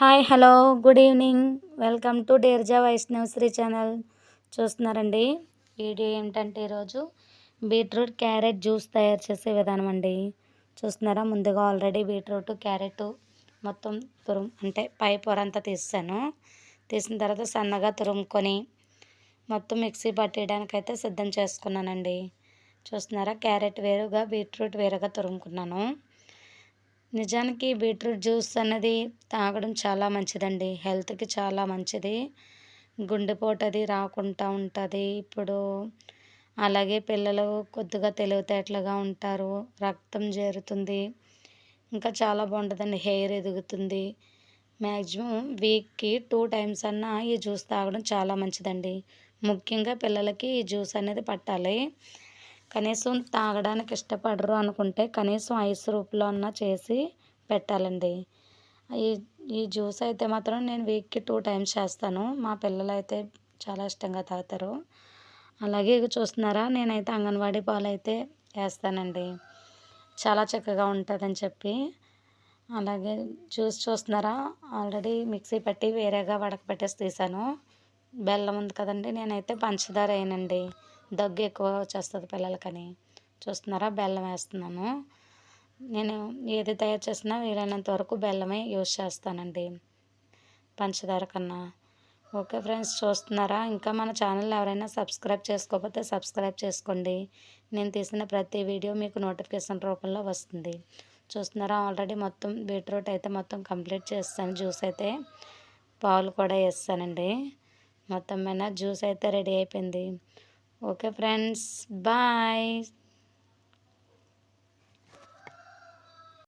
Hi hello good evening. Welcome to డేర్జా Vaishnav Shri channel. చూస్తున్నారండి. Video ఏంటంటే ఈరోజు బీట్రూట్ క్యారెట్ జ్యూస్ తయారు చేసే విధానం అండి. చూస్తున్నారా? ముందుగా ఆల్రెడీ బీట్రూట్ క్యారెట్ మొత్తం తురుం అంటే పై పొర అంతా తీసాను తీసిన తర్వాత సన్నగా తురుముకొని మొత్తం మిక్సీ పట్టేయడానికి అయితే సిద్ధం చేసుకున్నానండి. చూస్తున్నారా? క్యారెట్ వేరుగా బీట్రూట్ వేరుగా తురుముకున్నాను. నిజానికి బీట్రూట్ జ్యూస్ అనేది తాగడం చాలా మంచిదండి. హెల్త్కి చాలా మంచిది. గుండెపోటు అది రాకుండా ఉంటుంది. ఇప్పుడు అలాగే పిల్లలు కొద్దిగా తెలివితేటలుగా ఉంటారు. రక్తం చేరుతుంది. ఇంకా చాలా బాగుంటుందండి. హెయిర్ ఎదుగుతుంది. మ్యాక్సిమం వీక్కి టూ టైమ్స్ అన్నా ఈ జ్యూస్ తాగడం చాలా మంచిదండి. ముఖ్యంగా పిల్లలకి ఈ జ్యూస్ అనేది పట్టాలి. కనీసం తాగడానికి ఇష్టపడరు అనుకుంటే కనీసం ఐస్ రూపులో అన్న చేసి పెట్టాలండి. ఈ ఈ జ్యూస్ అయితే మాత్రం నేను వీక్కి టూ టైమ్స్ చేస్తాను. మా పిల్లలు అయితే చాలా ఇష్టంగా తాగుతారు. అలాగే చూస్తున్నారా? నేనైతే అంగన్వాడీ పాలు అయితే వేస్తానండి. చాలా చక్కగా ఉంటుందని చెప్పి. అలాగే జ్యూస్ చూస్తున్నారా? ఆల్రెడీ మిక్సీ పెట్టి వేరేగా వడకపెట్టేసి తీసాను బెల్లం ఉంది కదండి నేనైతే పంచదార వేయనండి. దగ్గు ఎక్కువ వచ్చేస్తుంది పిల్లలకని. చూస్తున్నారా? బెల్లం వేస్తున్నాను. నేను ఏది తయారు చేసినా వీలైనంత వరకు బెల్లమే యూజ్ చేస్తానండి. పంచదార కన్నా. ఓకే ఫ్రెండ్స్ చూస్తున్నారా? ఇంకా మన ఛానల్ ఎవరైనా సబ్స్క్రైబ్ చేసుకోకపోతే సబ్స్క్రైబ్ చేసుకోండి. నేను తీసిన ప్రతి వీడియో మీకు నోటిఫికేషన్ రూపంలో వస్తుంది. చూస్తున్నారా? ఆల్రెడీ మొత్తం బీట్రూట్ అయితే మొత్తం కంప్లీట్ చేస్తాను జ్యూస్ అయితే పాలు కూడా వేస్తానండి. మొత్తం మీద జ్యూస్ అయితే రెడీ అయిపోయింది. Okay friends bye